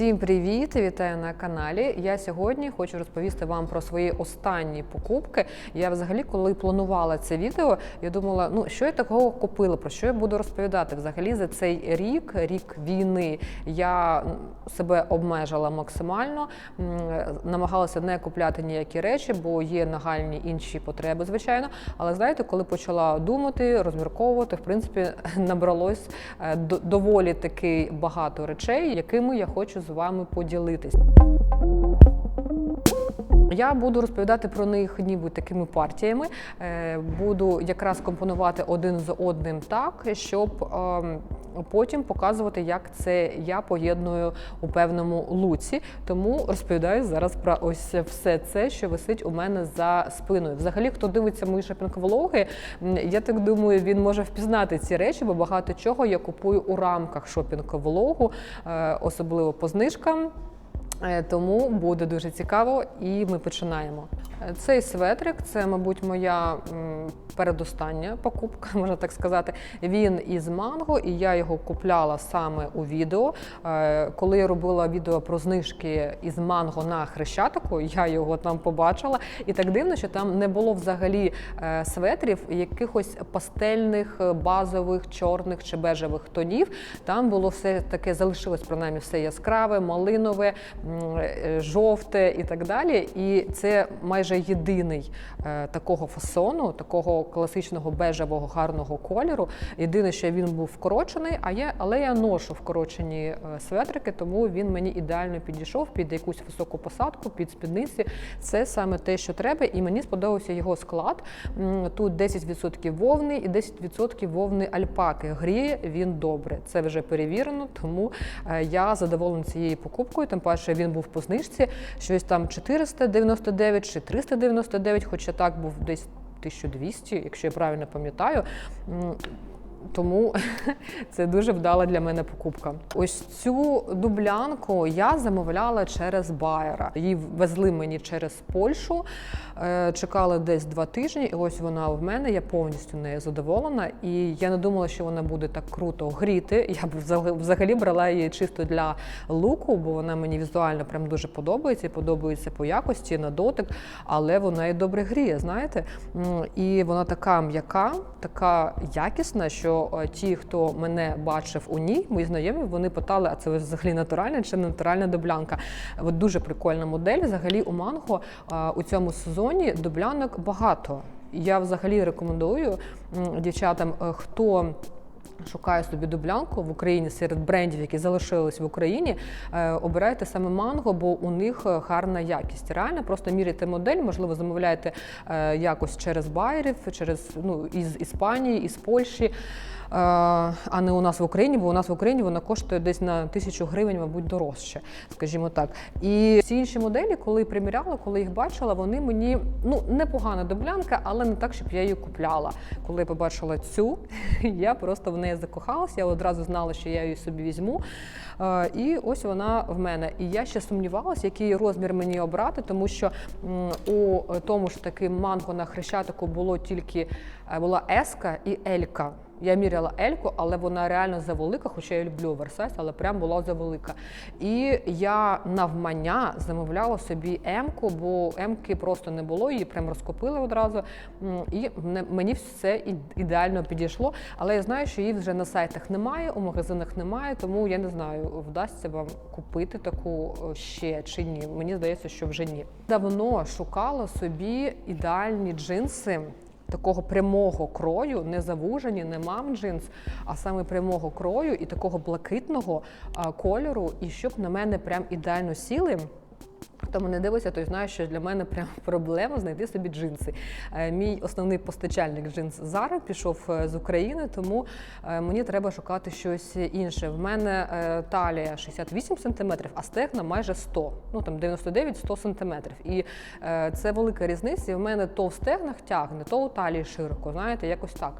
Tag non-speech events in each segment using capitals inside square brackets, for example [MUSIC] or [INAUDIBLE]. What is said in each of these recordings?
Всім привіт! Вітаю на каналі. Я сьогодні хочу розповісти вам про свої останні покупки. Я взагалі, коли планувала це відео, я думала, ну що я такого купила, про що я буду розповідати. Взагалі за цей рік, рік війни, я себе обмежила максимально, намагалася не купляти ніякі речі, бо є нагальні інші потреби, звичайно. Але знаєте, коли почала думати, розмірковувати, в принципі, [LAUGHS] набралось е, доволі таки багато речей, якими я хочу з вами поділитись. Я буду розповідати про них ніби такими партіями. Е, Буду якраз компонувати один з одним так, щоб ем, потім показувати, як це я поєдную у певному луці. Тому розповідаю зараз про ось все це, що висить у мене за спиною. Взагалі, хто дивиться мої шопінг-влоги, я так думаю, він може впізнати ці речі, бо багато чого я купую у рамках шопінг-влогу, е, особливо по знижкам. Е, Тому буде дуже цікаво, і ми починаємо. Е, Цей светрик це, мабуть, моя передостання покупка, [LAUGHS] можна так сказати. Він із манго, і я його купляла саме у відео. Е, Коли я робила відео про знижки із манго на хрещатику, я його там побачила. І так дивно, що там не було взагалі светрів якихось пастельних, базових, чорних чи бежевих тонів. Там було все таке, залишилось принаймні все яскраве, малинове, жовте і так далі. І це майже єдиний е, такого фасону, такого класичного бежевого гарного кольору. Єдине, що він був вкорочений, а я, але я ношу вкорочені е, светрики, тому він мені ідеально підійшов під якусь високу посадку, під спідниці. Це саме те, що треба, і мені сподобався його склад. Тут 10% вовни і 10% вовни альпаки. Гріє він добре. Це вже перевірено, тому е, я задоволена цією покупкою. Тим паче він був по знижці, щось там 499 чи 399, хоча так був десь 1200, якщо я правильно пам'ятаю. Тому [LAUGHS] це дуже вдала для мене покупка. Ось цю дублянку я замовляла через байера. Її везли мені через Польщу, е, чекали десь два тижні, і ось вона в мене. Я повністю нею задоволена. І я не думала, що вона буде так круто гріти. [LAUGHS] Я б взагалі брала її чисто для луку, бо вона мені візуально прям дуже подобається. і Подобається по якості на дотик, але вона і добре гріє, знаєте. І вона така м'яка, така якісна, що е, ті, хто мене бачив у ній, мої знайомі, вони питали, а це взагалі натуральна чи не натуральна доблянка. От дуже прикольна модель. Взагалі у манго е, у цьому сезоні доблянок багато. Я взагалі рекомендую дівчатам, е, хто. Шукає собі дублянку в Україні серед брендів, які залишились в Україні. Е, обирайте саме манго, бо у них е, гарна якість. Реально, просто міряйте модель, можливо, замовляєте е, якось через байерів, через ну із Іспанії, із Польщі. А не у нас в Україні, бо у нас в Україні вона коштує десь на тисячу гривень, мабуть, дорожче, скажімо так. І всі інші моделі, коли приміряла, коли їх бачила, вони мені ну непогана доблянка, але не так, щоб я її купляла. Коли я побачила цю, [LAUGHS] я просто в неї закохалася. Я одразу знала, що я її собі візьму. І ось вона в мене. І я ще сумнівалася, який розмір мені обрати, тому що у тому ж таки манго на хрещатику було тільки е, була еска і елька. Я міряла ельку, але вона реально завелика, хоча я люблю оверсайз, але прям була завелика. І я навмання замовляла собі емку, бо емки просто не було, її прям розкупили одразу. І мені все ідеально підійшло. Але я знаю, що її вже на сайтах немає, у магазинах немає, тому я не знаю, вдасться вам купити таку е, ще чи ні. Мені здається, що вже ні. Давно шукала собі ідеальні джинси такого прямого крою, не завужені, не мам джинс, а саме прямого крою і такого блакитного кольору, і щоб на мене прям ідеально сіли. Хто мене дивиться, той знає, що для мене прям [LAUGHS] проблема знайти собі джинси. Е, Мій основний постачальник джинс Zara пішов е, з України, тому е, мені треба шукати щось інше. В мене талія 68 см, а стегна майже 100, ну там 99-100 см. І це велика різниця. І в мене то в стегнах тягне, то у талії широко, знаєте, якось так.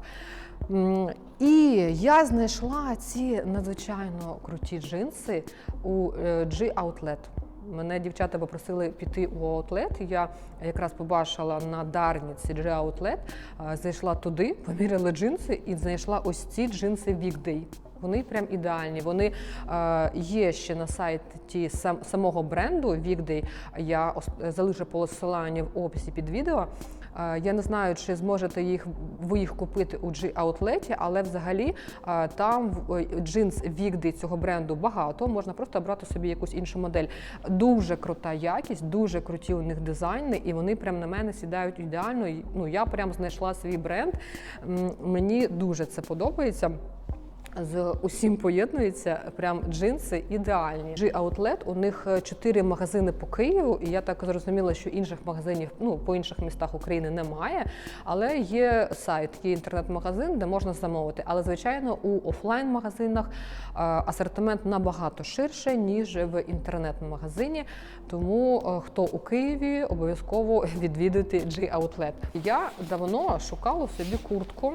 І я знайшла ці надзвичайно круті джинси у е, G Outlet. Мене дівчата попросили піти у аутлет. Я якраз побачила на Дарніці G Outlet, е, зайшла туди, [LAUGHS] поміряла джинси і знайшла ось ці джинси Weekday. Вони прям ідеальні. Вони е, є ще на сайті сам, самого бренду Weekday. Я залишу посилання в описі під відео. Е, Я не знаю, чи зможете їх ви їх купити у G-аутлеті, але взагалі е, там ой, джинс Weekday цього бренду багато. Можна просто обрати собі якусь іншу модель. Дуже крута якість, дуже круті у них дизайни, і вони прям на мене сідають ідеально. Ну я прям знайшла свій бренд. Мені дуже це подобається. З усім поєднується прям джинси ідеальні. G-Outlet, у них е, чотири магазини по Києву, і я так зрозуміла, що інших магазинів ну по інших містах України немає. Але є сайт, є інтернет-магазин, де можна замовити. Але звичайно, у офлайн-магазинах е, асортимент набагато ширше ніж в інтернет-магазині. Тому е, хто у Києві, обов'язково [LAUGHS] відвідуйте G-Outlet. Я давно шукала собі куртку.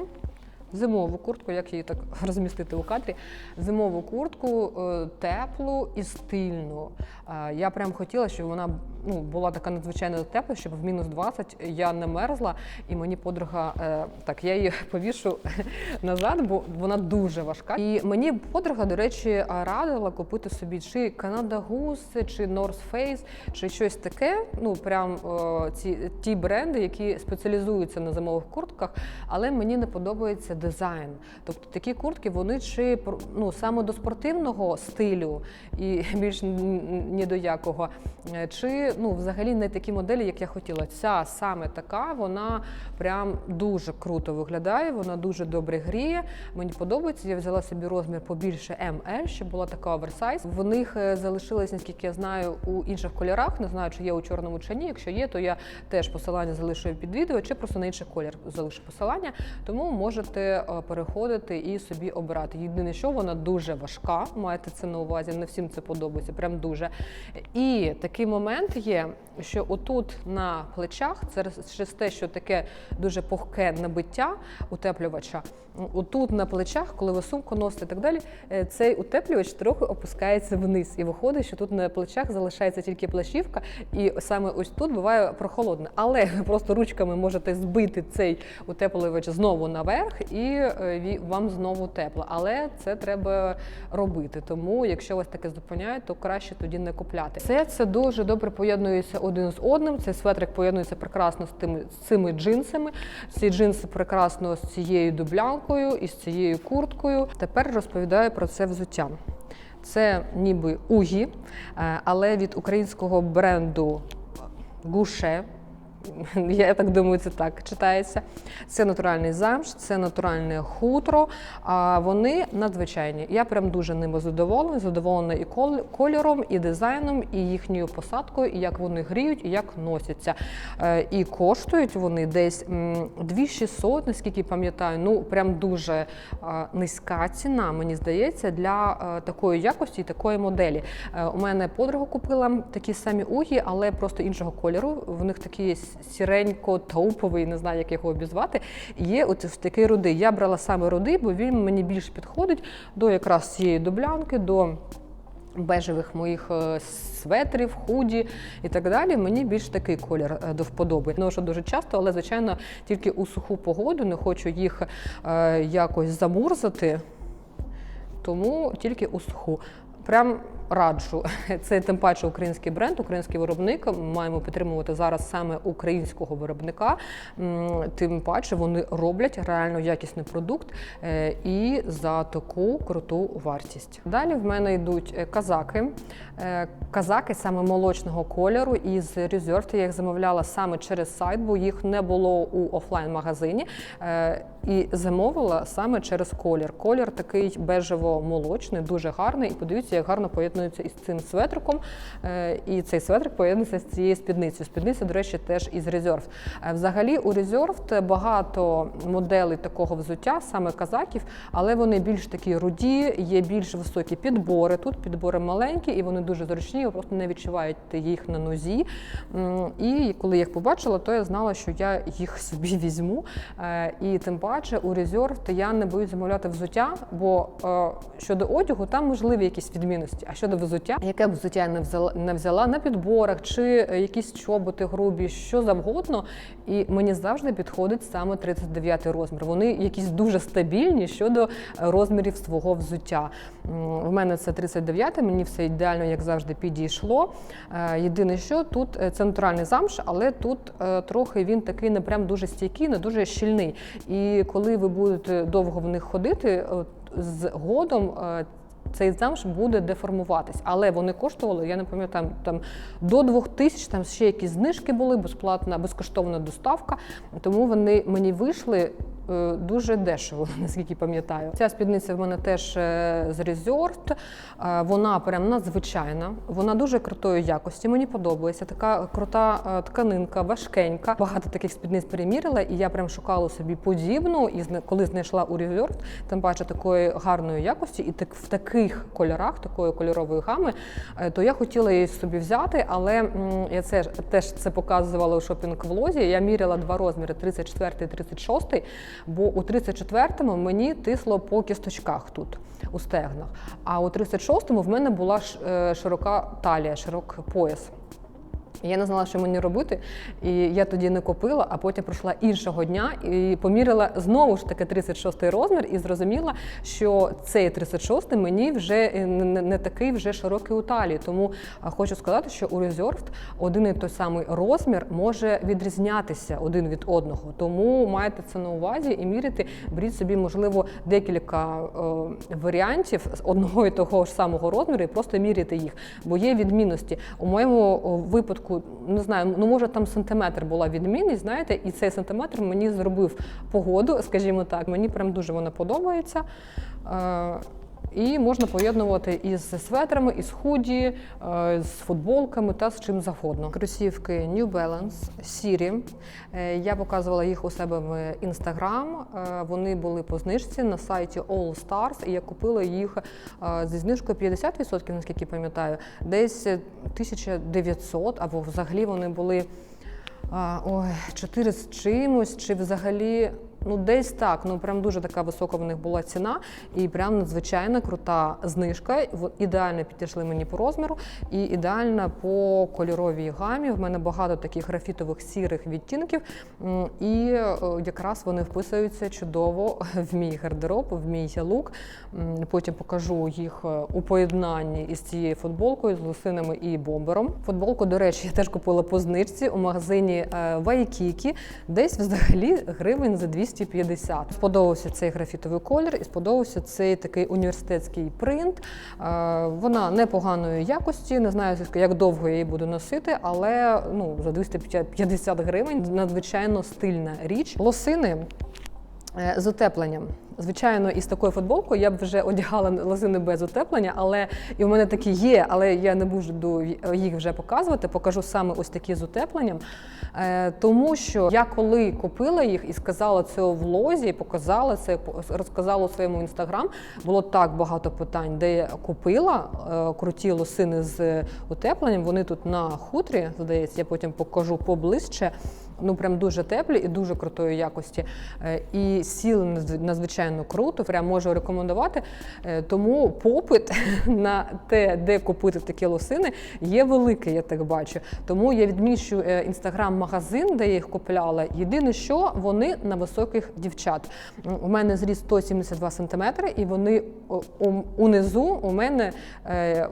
Зимову куртку, як її так [LAUGHS] розмістити у кадрі. Зимову куртку е, теплу і стильну. Е, Я прям хотіла, щоб вона ну, була така надзвичайно тепла, щоб в мінус 20 я не мерзла. І мені подруга, е, так, я її [LAUGHS] повішу [LAUGHS] назад, бо вона дуже важка. І мені подруга, до речі, радила купити собі чи Canada Goose, чи North Face, чи щось таке. Ну, прям е, ці ті бренди, які спеціалізуються на зимових куртках, але мені не подобається дизайн. Тобто такі куртки, вони чи ну, саме до спортивного стилю і [LAUGHS] більш ні до якого, е, чи ну, взагалі не такі моделі, як я хотіла. Ця саме така, вона прям дуже круто виглядає, вона дуже добре гріє. Мені подобається. Я взяла собі розмір побільше ML, щоб була така оверсайз. В них е, залишилось, наскільки я знаю, у інших кольорах. Не знаю, чи є у чорному чи ні. Якщо є, то я теж посилання залишу під відео, чи просто на інший колір залишу посилання. Тому можете е, переходити і собі обирати. Єдине, що вона дуже важка, маєте це на увазі. Не всім це подобається, прям дуже. І такий момент є, що отут на плечах, це через те, що таке дуже пухке набиття утеплювача. Отут на плечах, коли ви сумку носите і так далі, е, цей утеплювач трохи опускається вниз. І виходить, що тут на плечах залишається тільки плащівка, і саме ось тут буває прохолодне. Але ви [LAUGHS] просто ручками можете збити цей утеплювач знову наверх, і е, вам знову тепло. Але це треба робити. Тому, якщо вас таке зупиняє, то краще тоді не купляти. Все це дуже добре поєднується один з одним. Цей светрик поєднується прекрасно з тими з цими джинсами. Ці джинси прекрасно з цією дублянкою і з цією курткою. Тепер розповідаю про це взуття. Це ніби угі, е, але від українського бренду Гуше. [LAUGHS] Я так думаю, це так читається. Це натуральний замш, це натуральне хутро. А вони надзвичайні. Я прям дуже ними задоволена. Задоволена і кол- кольором, і дизайном, і їхньою посадкою, і як вони гріють, і як носяться. Е, І коштують вони десь м, 2600, наскільки пам'ятаю. Ну прям дуже е, низька ціна, мені здається, для е, такої якості і такої моделі. У мене подруга купила такі самі угі, але просто іншого кольору. В них такі сіренько-тауповий, не знаю, як його обізвати. Є в такий рудий. Я брала саме рудий, бо він мені більше підходить до якраз цієї дублянки, до бежевих моїх е, светрів, худі і так далі. Мені більш такий колір е, до вподоби. Ношу дуже часто, але звичайно тільки у суху погоду не хочу їх е, якось замурзати, тому тільки у суху. Прям раджу. [LAUGHS] Це тим паче український бренд, український виробник. Ми маємо підтримувати зараз саме українського виробника. Тим паче вони роблять реально якісний продукт е, і за таку круту вартість. Далі в мене йдуть е, казаки. Е, Казаки саме молочного кольору із Reserved. Я їх замовляла саме через сайт, бо їх не було у офлайн-магазині. І замовила саме через колір. Колір такий бежево-молочний, дуже гарний. І подивіться, як гарно поєднується із цим светриком. Е, І цей светрик поєднується з цією спідницею. Спідниця, до речі, теж із Reserved. Е, Взагалі у Reserved багато моделей такого взуття, саме казаків, але вони більш такі руді, є більш високі підбори. Тут підбори маленькі і вони дуже зручні, ви просто не відчуваєте їх на нозі. І коли я їх побачила, то я знала, що я їх [LAUGHS] собі візьму. Е, І тим паче у Reserved я не боюсь замовляти взуття, бо щодо одягу там можливі якісь відмінності. А щодо взуття, яке б взуття я не взяла, не взяла на підборах, чи е, якісь чоботи грубі, що завгодно. І мені завжди підходить саме 39 розмір. Вони якісь дуже стабільні щодо е, розмірів свого взуття. В мене це 39, мені все ідеально, як завжди, підійшло. Е, Єдине, що тут е, це замш, але тут трохи він такий не прям дуже стійкий, не дуже щільний. І коли ви будете довго в них ходити, згодом. Цей замш буде деформуватись, але вони коштували, я не пам'ятаю, там до 2000, тисяч, там ще якісь знижки були, безплатна, безкоштовна доставка. Тому вони мені вийшли дуже дешево, [LAUGHS] наскільки пам'ятаю. Ця спідниця в мене теж е, з Resort. Е, Вона прям надзвичайна, вона дуже крутої якості. Мені подобається. Така крута е, тканинка, важкенька. Багато таких спідниць перемірила, і я прям шукала собі подібну. І коли знайшла у Resort, тим паче такої гарної якості, і так в таких кольорах, такої кольорової гами, е, то я хотіла її собі взяти, але я це теж це показувала у шопінг-влозі. Я міряла два розміри 34 і 36, бо у 34-му мені тисло по кісточках тут, у стегнах. А у 36-му в мене була е, широка талія, широкий пояс. Я не знала, що мені робити, і я тоді не купила, а потім прийшла іншого дня і поміряла знову ж таки 36 розмір, і зрозуміла, що цей 36 мені вже е, не, такий вже широкий у талії. Тому хочу сказати, що у Reserved один і той самий розмір може відрізнятися один від одного. Тому майте це на увазі і міряти. Беріть собі, можливо, декілька е, варіантів з одного і того ж самого розміру, і просто міряйте їх. Бо є відмінності. У моєму о, випадку, не знаю, ну може там сантиметр була відмінність, знаєте, і цей сантиметр мені зробив погоду, скажімо так. Мені прям дуже вона подобається. Е, і можна поєднувати із светрами, із худі, е, з футболками та з чим завгодно. Кросівки New Balance, сірі. Е, Я показувала їх у себе в інстаграм. Вони були по знижці на сайті All Stars, і я купила їх е, зі знижкою 50%, наскільки пам'ятаю, десь 1900, або взагалі вони були ой, 4 з чимось, чи взагалі, ну десь так. Ну прям дуже така висока в них була ціна, і прям надзвичайно крута знижка. Ідеально підійшли мені по розміру, і ідеально по кольоровій гамі. В мене багато таких графітових сірих відтінків, і е, якраз вони вписуються чудово [LAUGHS] в мій гардероб, в мій лук. Потім покажу їх е, у поєднанні із цією футболкою, з лосинами і бомбером. Футболку, до речі, я теж купила по знижці у магазині е, Вайкікі, десь взагалі гривень за 250. Сподобався цей графітовий колір і сподобався цей такий університетський принт. Е, Вона непоганої якості. Не знаю, як довго я її буду носити, але ну за 250 гривень надзвичайно стильна річ. Лосини Е, з утепленням. Звичайно, із такою футболкою я б вже одягала лозини без утеплення, але і в мене такі є, але я не буду їх вже показувати. Покажу саме ось такі з утепленням. Е, Тому що я коли купила їх і сказала це у влозі, показала це, розказала у своєму інстаграм, було так багато питань, де я купила е, круті лосини з утепленням. Вони тут на хутрі, здається, я потім покажу поближче. Ну, прям дуже теплі і дуже крутої якості. Е, І сіли надзвичайно круто, прям можу рекомендувати. Е, Тому попит [LAUGHS] на те, де купити такі лосини, є великий, я так бачу. Тому я відміщу е, інстаграм-магазин, де я їх купляла. Єдине, що вони на високих дівчат. У мене зріс 172 см, і вони унизу у мене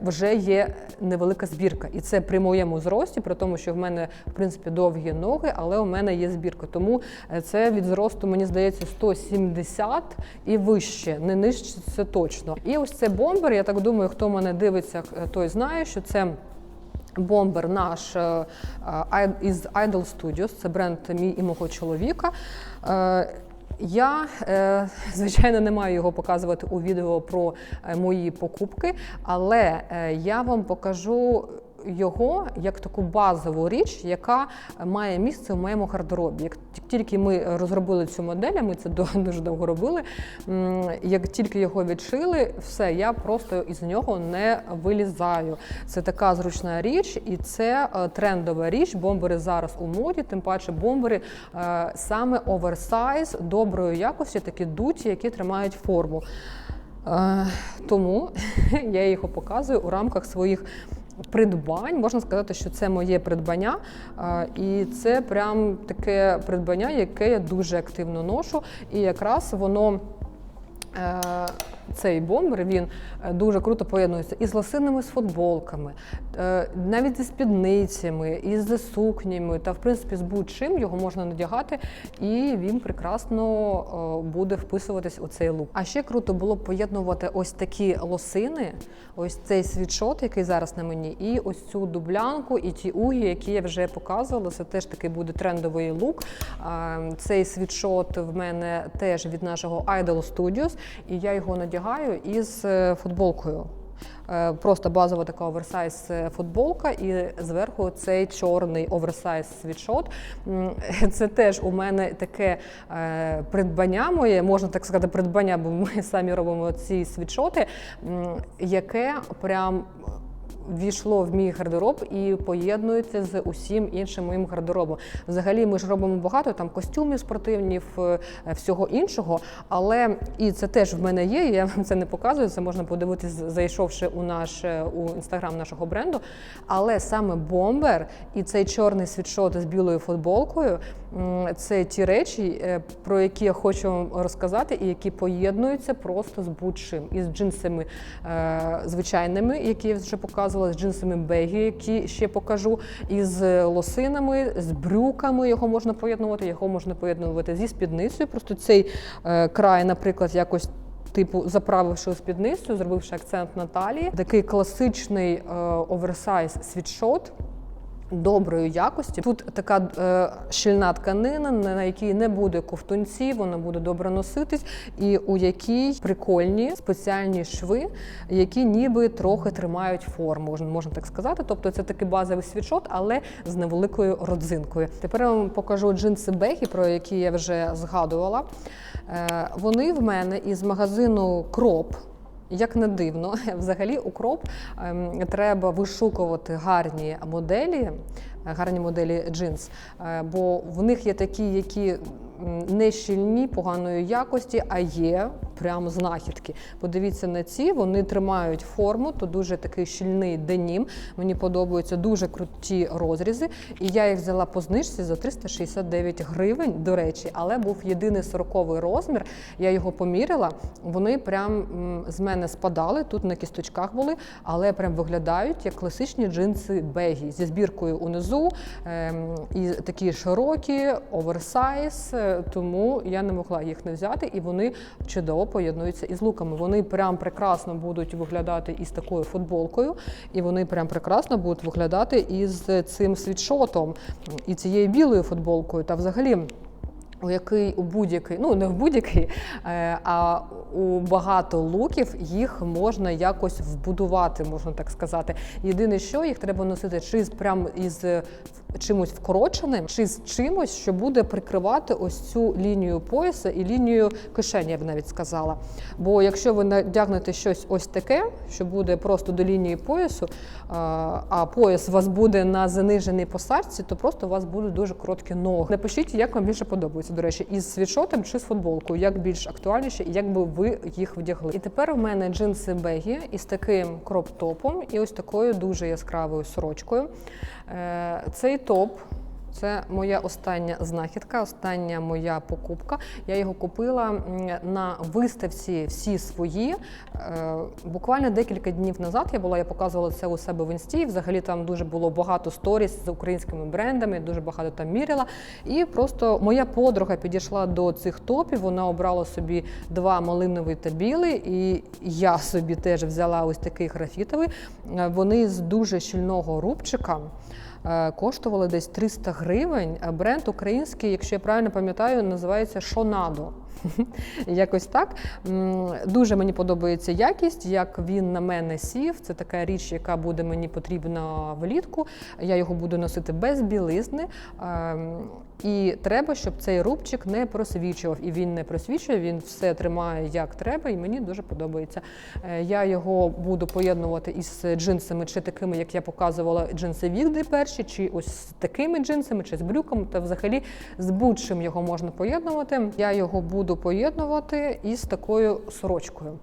вже є невелика збірка. І це при моєму зрості, при тому, що в мене в принципі довгі ноги, але у мене є збірка. Тому е, це від зросту, мені здається, 170 і вище, не нижче це точно. І ось це бомбер. Я так думаю, хто мене дивиться, е, той знає, що це. Бомбер наш е, із Idol Studios, це бренд мій і мого чоловіка. Я, звичайно, не маю його показувати у відео про мої покупки, але я вам покажу його як таку базову річ, яка має місце в моєму гардеробі. Як тільки ми розробили цю модель, ми це [LAUGHS] дуже довго робили. Як тільки його відшили, все, я просто із нього не вилізаю. Це така зручна річ, і це е, трендова річ. Бомбери зараз у моді, тим паче бомбери е, саме оверсайз, доброї якості, такі дуті, які тримають форму. Е, Тому [LAUGHS] я його показую у рамках своїх придбань. Можна сказати, що це моє придбання, е, і це прям таке придбання, яке я дуже активно ношу. І якраз воно. Цей бомбер він е, дуже круто поєднується і з лосинами з футболками, е, навіть зі спідницями, і з сукнями, та в принципі з будь-чим його можна надягати, і він прекрасно е, буде вписуватись у цей лук. А ще круто було поєднувати ось такі лосини, ось цей світшот, який зараз на мені, і ось цю дублянку, і ті угі, які я вже показувала. Це теж такий буде трендовий лук. Е, Цей світшот в мене теж від нашого Idol Studios, і я його надягаю із е, футболкою. Е, Просто базова така оверсайз е, футболка, і зверху цей чорний оверсайз світшот. [LAUGHS] Це теж у мене таке придбання моє, можна так сказати, придбання, бо ми [LAUGHS] самі робимо ці світшоти, яке прям ввійшло в мій гардероб і поєднується з усім іншим моїм гардеробом. Взагалі, ми ж робимо багато там костюмів спортивних, е, всього іншого. Але і це теж в мене є. Я вам це не показую. Це можна подивитись, зайшовши у наш е, у інстаграм нашого бренду. Але саме бомбер і цей чорний світшот з білою футболкою це ті речі, е, про які я хочу вам розказати, і які поєднуються просто з будь-чим. Із джинсами е, звичайними, які я вже показувала, з джинсами бегі, які ще покажу, із лосинами, з брюками його можна поєднувати, його можна поєднувати зі спідницею. Просто цей е, край, наприклад, якось. Типу, заправивши у спідницю, зробивши акцент на талії, такий класичний е, оверсайз світшот доброї якості. Тут така е, щільна тканина, на якій не буде ковтунців, вона буде добре носитись, і у якій прикольні спеціальні шви, які ніби трохи тримають форму, можна, можна так сказати. Тобто це такий базовий світшот, але з невеликою родзинкою. Тепер я вам покажу джинси Бегі, про які я вже згадувала. Е, вони в мене із магазину Кроп. Як не дивно, [LAUGHS] взагалі укроп ем, треба вишукувати гарні моделі, гарні моделі джинс, е, бо в них є такі, які не щільні, поганої якості, а є прямо знахідки. Подивіться на ці, вони тримають форму, то дуже такий щільний денім. Мені подобаються дуже круті розрізи. І я їх взяла по знижці за 369 гривень, до речі, але був єдиний 40 розмір. Я його поміряла. Вони прям з мене спадали, тут на кісточках були, але прям виглядають як класичні джинси бегі зі збіркою унизу, ем, і такі широкі, оверсайз. Е, Тому я не могла їх не взяти, і вони чудово поєднуються із луками. Вони прям прекрасно будуть виглядати із такою футболкою, і вони прям прекрасно будуть виглядати із цим світшотом і цією білою футболкою. Та взагалі. У який у будь-який, ну не в будь-який, е, а у багато луків їх можна якось вбудувати, можна так сказати. Єдине, що їх треба носити чи з прям із е, чимось вкороченим, чи з чимось, що буде прикривати ось цю лінію пояса і лінію кишені, я б навіть сказала. Бо якщо ви надягнете щось ось таке, що буде просто до лінії поясу, а а пояс у вас буде на заниженій посадці, то просто у вас будуть дуже короткі ноги. Напишіть, як вам більше подобається, до речі, із світшотом чи з футболкою, як більш актуальніше, і як би ви їх вдягли. І тепер в мене джинси бегі із таким кроп-топом і ось такою дуже яскравою сорочкою. Е, Цей топ. Це моя остання знахідка, остання моя покупка. Я його купила на виставці всі свої. Е, Буквально декілька днів назад я була, я показувала це у себе в інсті. Взагалі там дуже було багато сторіс з українськими брендами, дуже багато там міряла. І просто моя подруга підійшла до цих топів. Вона обрала собі два малиновий та білий, і я собі теж взяла ось такий графітовий. Е, Вони з дуже щільного рубчика. Е, коштували десь 300 гривень. Бренд український, якщо я правильно пам'ятаю, називається Шонадо. [LAUGHS] Якось так. Дуже мені подобається якість, як він на мене сів. Це така річ, яка буде мені потрібна влітку. Я його буду носити без білизни. І треба, щоб цей рубчик не просвічував. І він не просвічує, він все тримає як треба, і мені дуже подобається. Е, Я його буду поєднувати із джинсами, чи такими, як я показувала, джинси Вігди перші, чи ось з такими джинсами, чи з брюками, та взагалі з будь-чим його можна поєднувати. Я його буду поєднувати із такою сорочкою.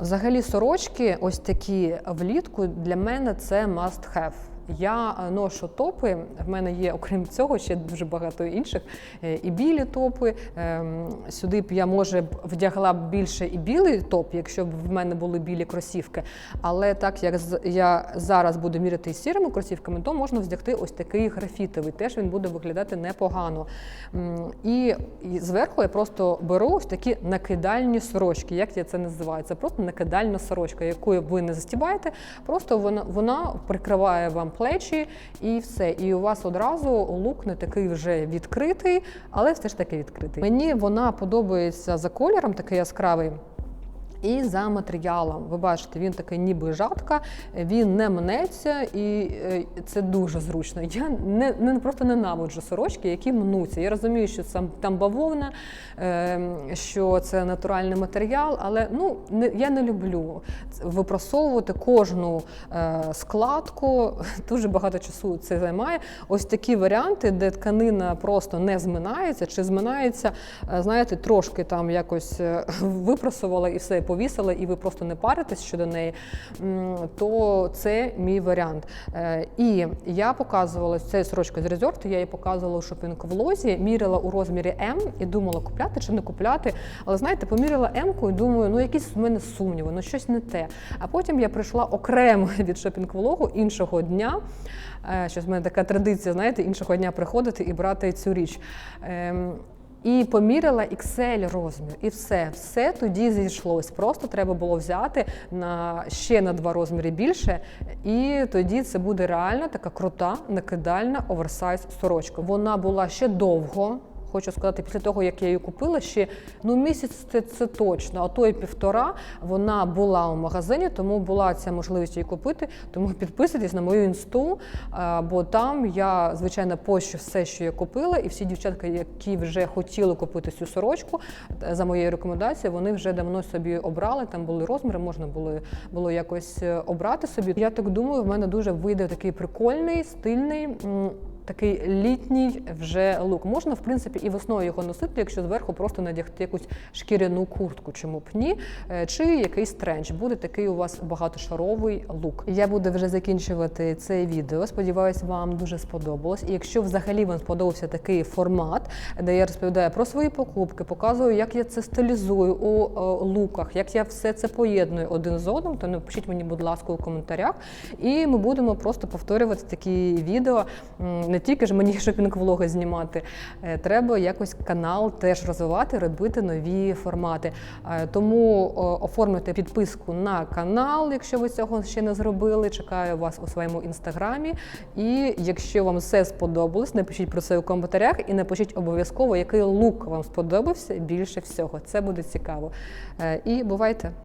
Взагалі, сорочки, ось такі влітку, для мене це must have. Я е, ношу топи. В мене є, окрім цього, ще дуже багато інших. Е, І білі топи. Ем, Сюди б я може вдягла б більше і білий топ, якщо б в мене були білі кросівки. Але так як я зараз буду міряти із сірими кросівками, то можна вдягти ось такий графітовий. Теж він буде виглядати непогано. І зверху я просто беру ось такі накидальні сорочки. Як я це називаю? Це просто накидальна сорочка, яку ви не застібаєте, просто вона, вона прикриває вам плечі і все. І у вас одразу лук не такий вже відкритий, але все ж таки відкритий. Мені вона подобається за кольором, такий яскравий. І за матеріалом, ви бачите, він такий ніби жатка, він не мнеться, і е, це дуже зручно. Я не, не просто ненавиджу сорочки, які мнуться. Я розумію, що там, там бавовна, е, що це натуральний матеріал, але ну не я не люблю випрасовувати кожну е, складку. [LAUGHS] Дуже багато часу це займає. Ось такі варіанти, де тканина просто не зминається, чи зминається, е, знаєте, трошки там якось [LAUGHS] випрасувала і все повісила, і ви просто не паритесь щодо неї, то це мій варіант. Е, І я показувала цю сорочку з резорту, я її показувала у шопінг-влозі, міряла у розмірі М і думала, купляти чи не купляти. Але знаєте, поміряла М-ку і думаю, ну якісь в мене сумніви, ну щось не те. А потім я прийшла окремо [LAUGHS] від шопінг-влогу іншого дня. Е, Щось в мене така традиція, знаєте, іншого дня приходити і брати цю річ. І поміряла XL розмір, і все, все тоді зійшлось. Просто треба було взяти на ще на два розміри більше, і тоді це буде реально така крута, накидальна оверсайз сорочка. Вона була ще довго. Хочу сказати, після того, як я її купила, ще ну місяць це, це точно, а то і півтора вона була у магазині, тому була ця можливість її купити. Тому підписуйтесь на мою інсту, бо там я звичайно пощу все, що я купила, і всі дівчатка, які вже хотіли купити цю сорочку е, за моєю рекомендацією, вони вже давно собі обрали. Там були розміри, можна було, було якось е, обрати собі. Я так думаю, в мене дуже вийде такий прикольний, стильний. Такий літній вже лук. Можна, в принципі, і весною його носити, якщо зверху просто надягти якусь шкіряну куртку, чому б ні, Е, чи якийсь тренч. Буде такий у вас багатошаровий лук. Я буду вже закінчувати це відео. Сподіваюсь, вам дуже сподобалось. І якщо взагалі вам сподобався такий формат, де я розповідаю про свої покупки, показую, як я це стилізую у е, луках, як я все це поєдную один з одним, то напишіть мені, будь ласка, у коментарях. І ми будемо просто повторювати такі відео. Не тільки ж мені шопінг-влоги знімати, е, треба якось канал теж розвивати, робити нові формати. Е, Тому о, оформлюйте підписку на канал, якщо ви цього ще не зробили. Чекаю вас у своєму інстаграмі. І якщо вам все сподобалось, напишіть про це у коментарях і напишіть обов'язково, який лук вам сподобався більше всього. Це буде цікаво. Е, І бувайте!